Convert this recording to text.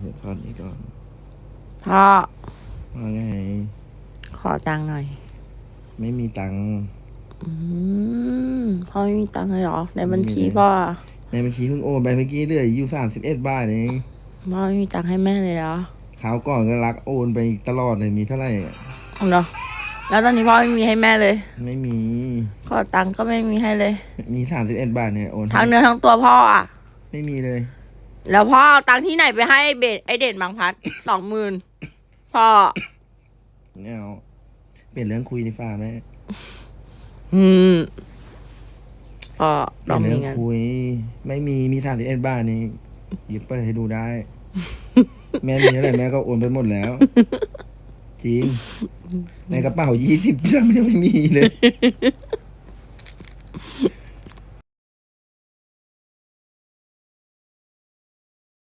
เดี๋ยวตอนนี้ก่อนพ่อว่าไง ขอตังค์หน่อย ไม่มีตังค์อืมพ่อไม่มีตังค์เลยเหรอ ในบัญชีไม่มีเลยพ่อในบัญชีเพิ่งโอนไปเมื่อกี้เหลืออยู่สามสิบเอ็ดบาทเองพ่อไม่มีตังค์ให้แม่เลยเหรอคราวก่อนก็รักโอนไปตลอดเลยมีเท่าไหร่อะเอาเหรอแล้วตอนนี้พ่อไม่มีให้แม่เลย ไม่มี ขอตังค์ก็ไม่มีให้เลย มีสามสิบเอ็ดบาทเนี่ยโอนให้ทั้งเนื้อทั้งตัวพ่ออะ ไม่มีเลย แล้วพ่อเอาตังค์ที่ไหนไปให้ไอ้เบดไอเด่นบางพัด สองหมื่นพ่อไม่เอาเปลี่ยนเรื่องคุยดีฟ้าแม่อืมพ่อเปต้ลี่อยงนมีเรื่องเงินคุย ไม่มีมีสามสิบเอ็ดบาทนี่หยิบเปิดให้ดูได้ แม่มีเท่าไหร่แม่ก็โอนไปหมดแล้ว จริงในกระเป๋ายี่สิบยังไม่มีเลย